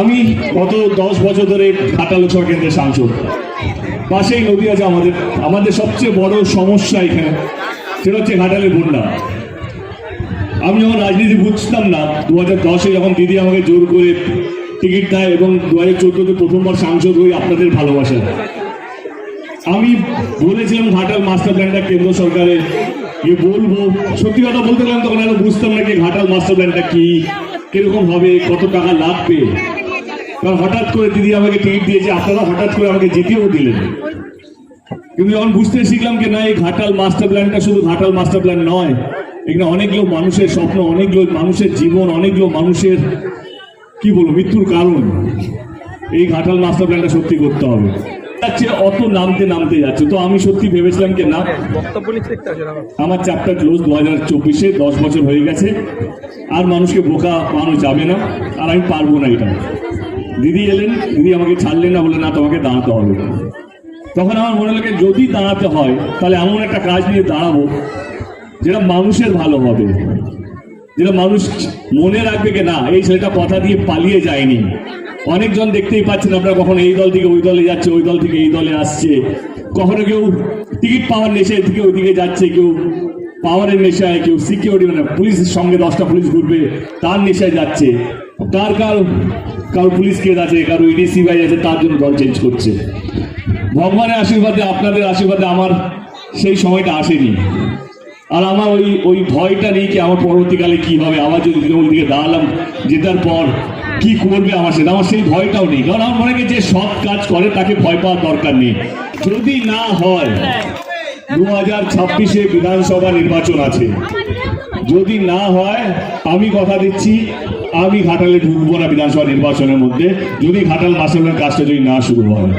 আমি গত দশ বছর ধরে ঘাটা লোকসভা কেন্দ্রের সাংসদ। পাশেই নদী আছে আমাদের। আমাদের সবচেয়ে বড় সমস্যা এখানে, সেটা হচ্ছে ঘাটালের বন্যা। আমি যখন রাজনীতি বুঝতাম না দু হাজার দশে যখন দিদি আমাকে জোর করে টিকিট দেয় এবং দু হাজার চোদ্দোতে প্রথমবার সাংসদ হই, আপনাদের ভালোবাসা। আমি বলেছিলাম ঘাটাল মাস্টার প্ল্যানটা কেন্দ্র সরকারের গিয়ে বলব। সত্যি কথা বলতে গেলাম তখন আমি বুঝতাম না কি ঘাটাল মাস্টার প্ল্যানটা কি। কীরকম হবে, কত টাকা লাগবে? কারণ হঠাৎ করে দিদি আমাকে টিকিট দিয়েছে আপনারা হঠাৎ করে আমাকে জিতিয়েও দিলেন। কিন্তু যখন বুঝতে শিখলাম কি না, এই ঘাটাল মাস্টার প্ল্যানটা শুধু ঘাটাল মাস্টার প্ল্যান নয়, এখানে অনেকগুলো মানুষের স্বপ্ন, অনেকগুলো মানুষের জীবন, অনেকগুলো মানুষের, কি বলব, মৃত্যুর কারণ। এই ঘাটাল মাস্টার প্ল্যানটা সত্যি করতে হবে। যাচ্ছে অত নামতে নামতে যাচ্ছে। তো আমি সত্যি ভেবেছিলাম না আমার। চ্যাপ্টার ক্লোজ দু হাজার চব্বিশে দশ বছর হয়ে গেছে। আর মানুষকে বোকা মানুষ যাবে না আর আমি পারব না এটা। দিদি এলেন দিদি আমাকে ছাড়লেন না বলে না তোমাকে দাঁড়াতে হবে। তখন আমার মনে লাগে যদি দাঁড়াতে হয় তাহলে এমন একটা কাজ নিয়ে দাঁড়াবো যেটা মানুষের ভালো হবে। যেটা মানুষ মনে রাখবে কি না এই ছেলেটা কথা দিয়ে পালিয়ে যায়নি। অনেকজন দেখতেই পাচ্ছেন আমরা কখন এই দল থেকে ওই দলে যাচ্ছে, ওই দল থেকে এই দলে আসছে। কখনো কেউ টিকিট পাওয়ার নেশায় থেকে ওইদিকে যাচ্ছে, কেউ পাওয়ারের নেশায়, কেউ সিকিউরিটি মানে পুলিশের সঙ্গে দশটা পুলিশ ঘুরবে, তার নেশায় যাচ্ছে। কার কার কার পুলিশ কেস আছে, কারও ইডি সিবিআই আছে, তার জন্য দল চেঞ্জ করছে। ভগবানের আশীর্বাদে, আপনাদের আশীর্বাদে আমার সেই সময়টা আসেনি। আর আমার ওই ওই ভয়টা নেই কি আমার পরবর্তীকালে কি হবে? আবার যদি তৃণমূল দিকে দাঁড়ালাম, জেতার পর কি করবে আমার সাথে আমার সেই ভয়টাও নেই। কারণ আমার মনে যে সৎ কাজ করে, তাকে ভয় পাওয়ার দরকার নেই। যদি না হয় দু হাজার ছাব্বিশে বিধানসভা নির্বাচন আছে। যদি না হয়, আমি কথা দিচ্ছি, আমি ঘাটালে ঢুকবো না বিধানসভা নির্বাচনের মধ্যে। যদি ঘাটাল মাসের কাজটা যদি না শুরু হয়।